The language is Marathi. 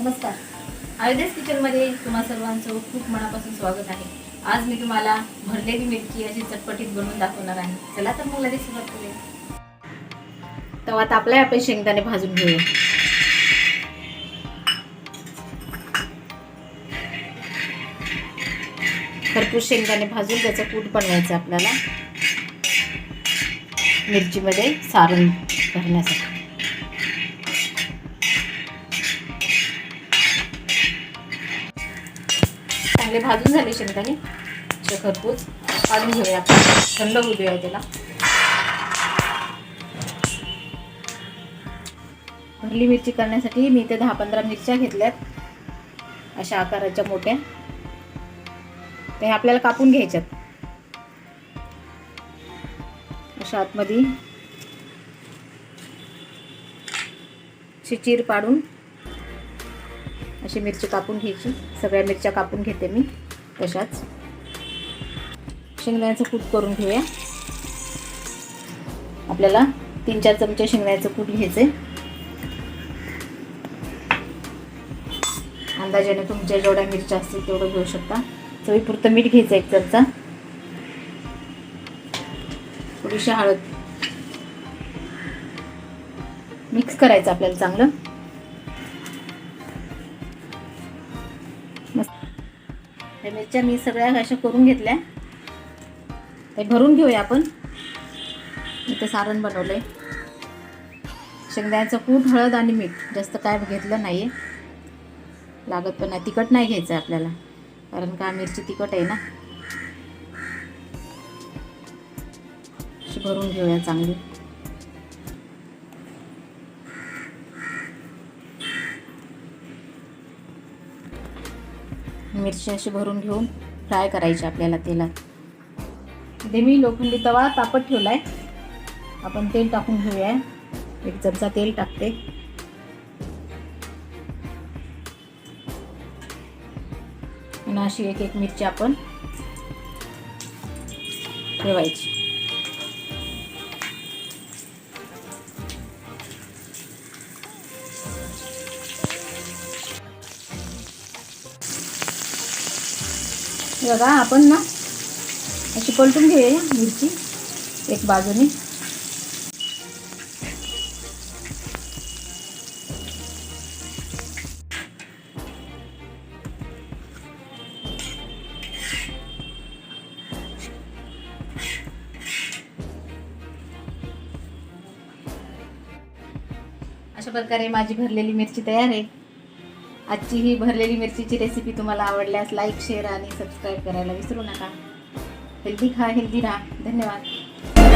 नमस्कार. अयोध्येस किचनमध्ये तुम्हा सर्वांचं खूप मनापासून स्वागत आहे. आज मी तुम्हाला भरलेली मिरची अशी चटपटीत बनवून दाखवणार आहे. चला तर मग लगेच सुरुवात करूया. तेव्हा तापलाय आपण शेंगदाणे भाजून घेऊया. भरपूर शेंगदाणे भाजून त्याचं कूट बनवायचं आपल्याला. मिरचीमध्ये सारण भरण्यासाठी. चांगले भाजून झाले शेंगदाणे. खरपूस काढून घेऊया आपण. थंड होऊ देऊया त्याला. भरली मिरची करण्यासाठी मी इथे दहा पंधरा मिरच्या घेतल्यात. अशा आकाराच्या मोठ्या. ते आपल्याला कापून घ्यायच्यात. अशा आतमध्ये. अशी चीर पाडून. अशी मिरची कापून घ्यायची. सगळ्या मिरच्या कापून घेते मी तशाच. शेंगदाण्याचं कूट करून घेऊया. आपल्याला तीन चार चमचे शेंगदाण्याचं कूट घ्यायचे अंदाजाने तुमच्या जेवढ्या मिरच्या असतील तेवढं घेऊ शकता. चवीपुरतं मीठ घ्यायचं एक चमचा. थोडीशी हळद. मिक्स करायचं आपल्याला चांगलं. त्या मिरच्या मी सगळ्या अशा करून घेतल्या. ते भरून घेऊया आपण. इथे सारण बनवलं आहे शेंगदाण्याचं कूट हळद आणि मीठ. जास्त काय घेतलं नाही आहे लागत पण नाही. तिखट नाही घ्यायचं आहे आपल्याला. कारण का मिरची तिखट आहे ना. अशी भरून घेऊया चांगली. मिरची अशी भरून घेऊन फ्राय करायची आपल्याला तेलात. ते मी लोखंडी तवा तापत ठेवलाय. आपण तेल टाकून घेऊया. एक चमचा तेल टाकते. अशी एक एक मिरची आपण ठेवायची. बघा आपण ना अशी पलटून घेऊया मिरची एक बाजूने. अशा प्रकारे माझी भरलेली मिरची तयार आहे. आजची ही भरलेली मिरचीची रेसिपी तुम्हाला आवडल्यास लाईक शेअर आणि सबस्क्राईब करायला विसरू नका. हेल्दी खा हेल्दी राहा. धन्यवाद.